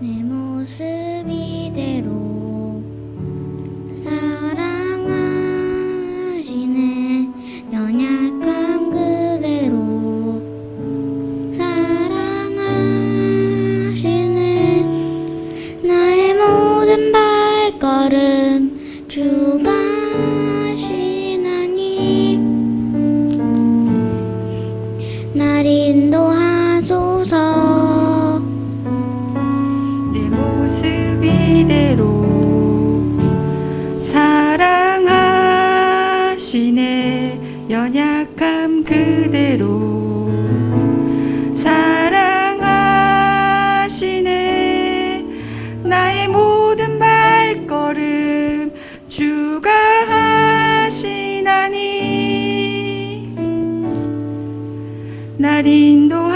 내모 주가 하시나니 날 인도하소서. 내 모습 이대로 사랑하시네. 연약함 그대로 사랑하시네. 나의 모든 발걸음 주가 하시나니 날 인도하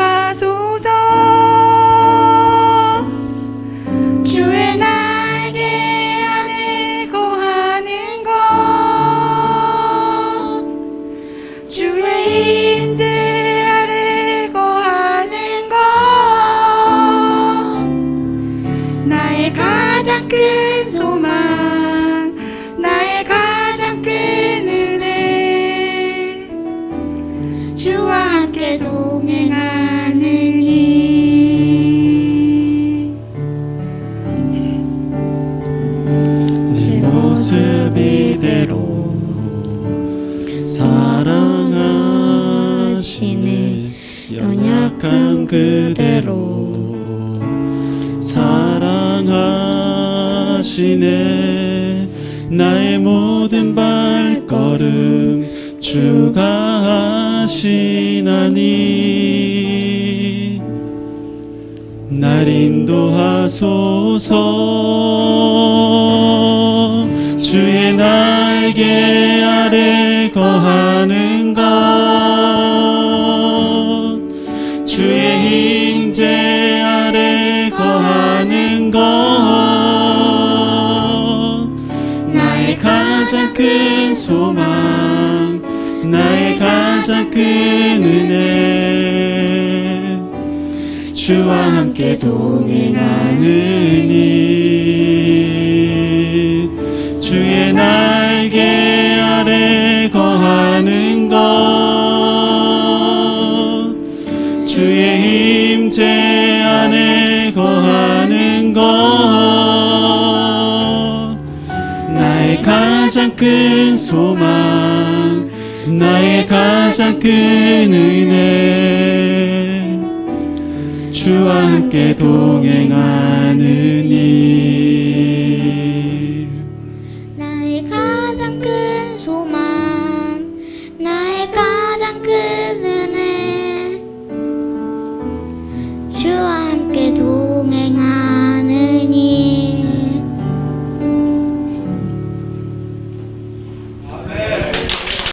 모습 이대로 사랑하시네 연약한 그대로 사랑하시네. 나의 모든 발걸음 주가 하시나니 날 인도하소서 주의 날개 아래 거하는 것. 주의 임재 아래 거하는 것. 나의 가장 큰 소망 나의 가장 큰 은혜. 주와 함께 동행하느니 주의 날개 아래 거하는 것. 주의 임재 안에 거하는 것. 나의 가장 큰 소망 나의 가장 큰 은혜. 주와 함께 동행하느니